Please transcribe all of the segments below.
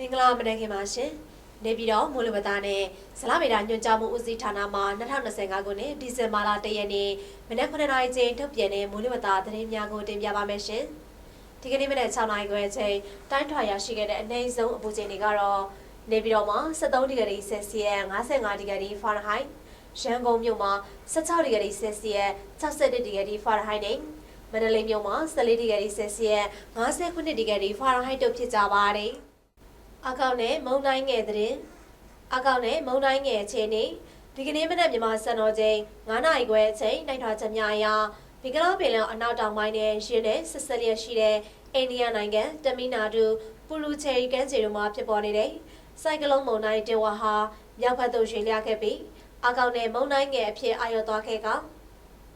မင်္ဂလာမနက်ခင်းပါရှင်နေပြည်တော်မိုးလေဝသနဲ့ဇလဗေဒညွှန်ကြားမှုဦးစီးဌာနမှ2025ခုနှစ်ဒီဇင်ဘာလ1ရက်နေ့မနက်9:00နာရီချိန်ထုတ်ပြန်တဲ့မိုးလေဝသသတင်းများကိုတင်ပြပါမယ်ရှင်ဒီကနေ့မနက်6:00နာရီခွဲအချိန်တိုင်းထွာရရှိခဲ့တဲ့အနည်းဆုံးအပူချိန်တွေကတော့နေပြည်တော်မှာ73ဒီဂရီဆယ်စီယပ်55ဒီဂရီဖာရင်ဟိုက်ရန်ကုန်မြို့မှာ16ဒီဂရီဆယ်စီယပ်61ဒီဂရီဖာရင်ဟိုက်နဲ့မန္တလေးမြို့မှာ14ဒီဂရီဆယ်စီယပ်59ဒီဂရီဖာရင်ဟိုက်တို့ဖြစ်ကြပါတယ်။ အကောင့်နဲ့မုံတိုင်းငယ်တဲ့အကောင့်နဲ့မုံတိုင်းငယ်အခြေအနေဒီကနေ့မနက်မြန်မာစံတော်ချိန်9နာရီခွဲအချိန်နိုင်ထွာချက်များအရာဘင်္ဂလားပင်လယ်အနောက်တောင်ပိုင်းနဲ့ရင်းနဲ့ဆက်ဆက်လျက်ရှိတဲ့အိန္ဒိယနိုင်ငံတမီနာဒူပူလူချေရီကမ်းခြေတို့မှာဖြစ်ပေါ်နေတဲ့စိုက်ကလုန်းမုန်တိုင်းတင်ဝါဟာမြောက်ဘက်သို့ရွှေ့လျခဲ့ပြီးအကောင့်နဲ့မုန်တိုင်းငယ်အဖြစ်အာရုံသွားခဲ့က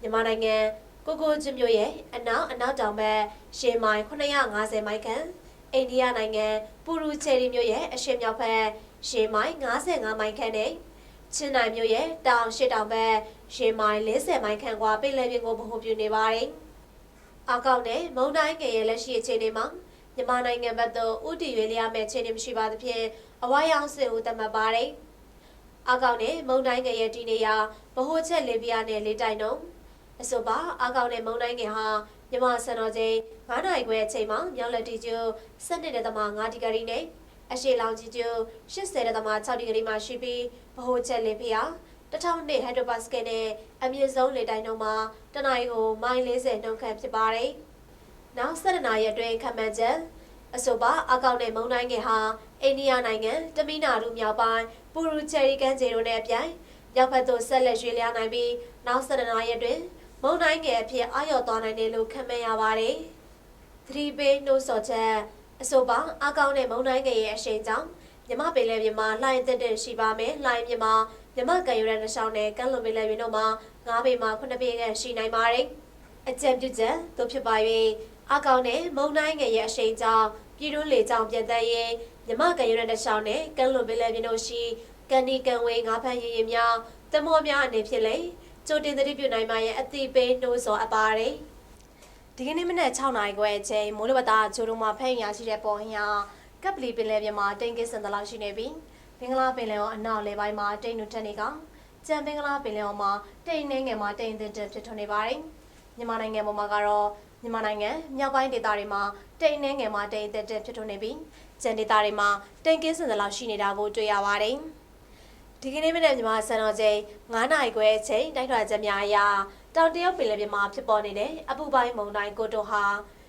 မြန်မာနိုင်ငံကိုကိုကျွမြို့ရဲ့အနောက်အနောက်တောင်ဘက်ရှေမိုင်950မိုင်ခန့် အိန္ဒိယနိုင်ငံပူရူချယ်ရီမြို့ရဲ့အရှေ့မြောက်ဘက်ရှေမိုင်55မိုင်ခန့်နဲ့ချင်းနိုင်မြို့ရဲ့တောင်ရှေ့တောင်ဘက်ရှေမိုင်40မိုင်ခန့်ကွာပင်လယ်ပြင်ကိုဗဟိုပြုနေပါတယ်။အကောင့်နဲ့မုန်တိုင်းငယ်ရဲ့လက်ရှိအခြေအနေမှာမြန်မာနိုင်ငံဘက်သို့ဥတီရွေးလျားမဲ့အခြေအနေမရှိပါသဖြင့်အဝါရောင်စစ်ဦးသတ်မှတ်ပါတယ်။အကောင့်နဲ့မုန်တိုင်းငယ်ရဲ့တည်နေရာဗဟိုချက်လေပြင်းနဲ့လေတိုင်နှုန်း အဆိုပါအကောင့်နဲ့မုန်တိုင်းငယ်ဟာမြန်မာစံတော်ချိန်9နာရီခွဲအချိန်မှာမြောက်လက်တီကျို12.5ဒီဂရီနဲ့အရှေ့လောင်ကြီးကျို80.6ဒီဂရီမှာရှိပြီးဗဟိုချက်လေပြင်း1000နှစ်ဟက်ဒရိုပါစကယ်နဲ့အမြင့်ဆုံးလေတိုင်နှုန်းမှာတနအီကိုမိုင်40နှုန်းခန့်ဖြစ်ပါတယ်။နောက်7နာရီအတွင်းခန့်မှန်းချက်အဆိုပါအကောင့်နဲ့မုန်တိုင်းငယ်ဟာအိန္ဒိယနိုင်ငံတမီနာဒူမြောက်ပိုင်းပူရူချယ်ရီကန်ဂျေတို့နဲ့အပြိုင်ရောက်ဖက်သို့ဆက်လက်ရွှေ့လျားနိုင်ပြီးနောက်7နာရီအတွင်း မုန်တိုင်းငယ်အဖြစ်အာရုံသွားနိုင်တယ်လို့ခန့်မှန်းရပါတယ်။သတိပေးနှိုးဆော်ချက်အဆိုပါအကောင့်နဲ့မုန်တိုင်းငယ်ရဲ့အရှိန်ကြောင့်မြမပင်လယ်ပြင်မှာလှိုင်းတက်တက်ရှိပါမယ်။လှိုင်းမြမှာမြမကံယူရတဲ့ရှောင်းနဲ့ကမ်းလွန်ပင်လယ်ပြင်တို့မှာ9ပေမှ9ပေခန့်ရှိနိုင်ပါတယ်။အကြံပြုချက်တို့ဖြစ်ပါ၍အကောင့်နဲ့မုန်တိုင်းငယ်ရဲ့အရှိန်ကြောင့်ပြည်တွင်းလေကြောင်းပြန်တန်းရင်မြမကံယူရတဲ့ရှောင်းနဲ့ကမ်းလွန်ပင်လယ်ပြင်တို့ရှိကန်ဒီကန်ဝေးငါးဖမ်းရင်ရင်များတမောများအနေဖြင့်လေ ကြိုတင်သတိပြုနိုင်မှရဲ့အသိပေးနှိုးဆော်အပ်ပါတယ်။ဒီကနေ့မနက်6နာရီခွဲအချိန်မိုးလေဝသဂျိုးတို့မှာဖဲ့ရရှိတဲ့ပေါ်ဟင်းဟာကပ်ပလီပင်လယ်ပြင်မှာတိမ်ကစ်စံတလောက်ရှိနေပြီးဘင်္ဂလားပင်လယ်ော်အနောက်လေပိုင်းမှာတိမ်နုထက်နေကကြံဘင်္ဂလားပင်လယ်ော်မှာတိမ်နှင်းငယ်မှာတိမ်သင့်တက်ဖြစ်ထွန်းနေပါတယ်။မြန်မာနိုင်ငံပေါ်မှာကတော့မြန်မာနိုင်ငံမြောက်ပိုင်းဒေသတွေမှာတိမ်နှင်းငယ်မှာတိမ်သင့်တက်ဖြစ်ထွန်းနေပြီးကြံဒေသတွေမှာတိမ်ကစ်စံတလောက်ရှိနေတာကိုတွေ့ရပါတယ်။ ဒီကနေ့မနေ့မြန်မာစံတော်ချိန်9နာရီခွဲအချိန်တိုက်ထွာချက်များအရတောင်တရုတ်ပင်လယ်ပြင်မှာဖြစ်ပေါ်နေတဲ့အပူပိုင်းမုန်တိုင်းကိုတိုဟာ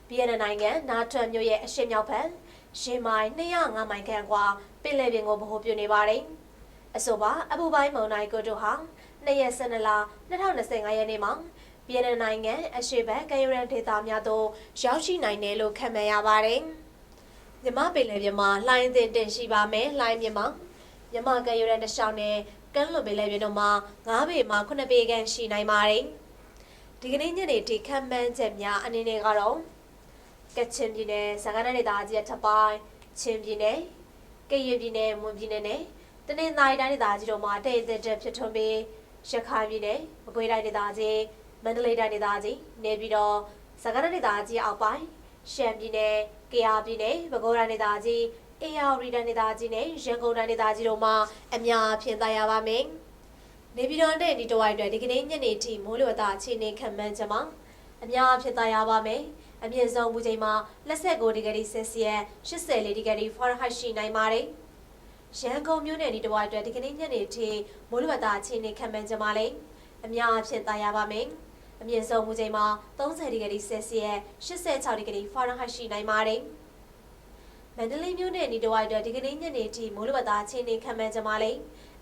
ဗီယက်နမ်နိုင်ငံနာထွန်မြို့ရဲ့အရှေ့မြောက်ဘက်ရှေမိုင်205မိုင်ခန့်ကွာပင်လယ်ပြင်ကိုဗဟိုပြုနေပါတယ်။အဆိုပါအပူပိုင်းမုန်တိုင်းကိုတိုဟာ2ရက်12လ2025ရက်နေ့မှာဗီယက်နမ်နိုင်ငံအရှေ့ဘက်ကယူရန်ဒေသများသို့ရောက်ရှိနိုင်တယ်လို့ခန့်မှန်းရပါတယ်။မြမပင်လယ်ပြင်မှာလှိုင်းသင့်တင်ရှိပါမယ်။လှိုင်းမြမှာ မြမကယူရန်တစ်လျှောက်နဲ့ကမ်းလွန်ပင်လယ်ပြင်တို့မှာ9ပေမှ9ပေခန့်ရှိနိုင်ပါတယ်။ဒီကနေ့ညနေထိခန့်မှန်းချက်များအနေနဲ့ကတော့ကချင်ပြည်နယ်စကိုင်းတိုင်းဒေသကြီးထပ်ပိုင်းချင်းပြည်နယ်ကရင်ပြည်နယ်မွန်ပြည်နယ်နဲ့တနင်္သာရီတိုင်းဒေသကြီးတို့မှာတိတ်တက်တက်ဖြစ်ထွန်းပြီးရခိုင်ပြည်နယ်မကွေးတိုင်းဒေသကြီးမန္တလေးတိုင်းဒေသကြီးနေပြည်တော်စကိုင်းတိုင်းဒေသကြီးအောက်ပိုင်းရှမ်းပြည်နယ်ကယားပြည်နယ်ပဲခူးတိုင်းဒေသကြီး အေရဝတီတိုင်းဒေသကြီးနဲ့ရန်ကုန်တိုင်းဒေသကြီးတို့မှာအများဖြင့်သာရပါမယ်။နေပြည်တော်နဲ့ဒီတဝိုက်အတွက်ဒီကနေ့ညနေထိမိုးလေဝသအခြေအနေခံမှန်းချက်မှာအများဖြင့်သာရပါမယ်။အမြင့်ဆုံးမူချိန်မှာ29ဒီဂရီဆယ်စီယပ်84ဒီဂရီဖာရင်ဟိုက်ရှိနိုင်ပါတယ်။ရန်ကုန်မြို့နယ်ဒီတဝိုက်အတွက်ဒီကနေ့ညနေထိမိုးလေဝသအခြေအနေခံမှန်းချက်မှာလည်းအများဖြင့်သာရပါမယ်။အမြင့်ဆုံးမူချိန်မှာ30ဒီဂရီဆယ်စီယပ်86ဒီဂရီဖာရင်ဟိုက်ရှိနိုင်ပါတယ်။ မန္တလေးမြို့နယ်ဤတဝိုက်အတွက်ဒီကနေ့ညနေထိမိုးလေဝသအခြေအနေခံမှန်းကြမှာလေ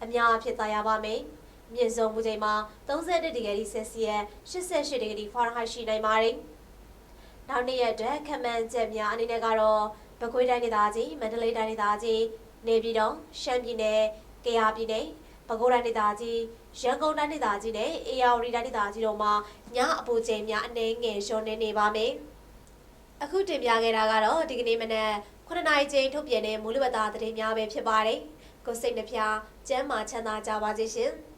အများအဖြစ်သာရပါမယ်။မြင့်ဆုံးမူချိန်မှာ31ဒီဂရီဆယ်စီယပ်88ဒီဂရီဖာရင်ဟိုက်ရှိနိုင်ပါတယ်။နောက်နေ့ရက်အတွက်ခံမှန်းချက်များအနေနဲ့ကတော့ပဲခူးတိုင်းဒေသကြီးမန္တလေးတိုင်းဒေသကြီးနေပြည်တော်ရှမ်းပြည်နယ်ကယားပြည်နယ်ပဲခူးတိုင်းဒေသကြီးရန်ကုန်တိုင်းဒေသကြီးနဲ့အေရဝတီတိုင်းဒေသကြီးတို့မှာညအပူချိန်များအနည်းငယ်လျှော့နေနေပါမယ်။အခုတင်ပြခဲ့တာကတော့ဒီကနေ့မနက် 9နာရီချိန်ထုတ်ပြန်တဲ့မူလဝတ္တသတင်းများပဲဖြစ်ပါတယ်။ကိုစိတ်နှဖျားကျမ်းမာချမ်းသာကြပါစေရှင်။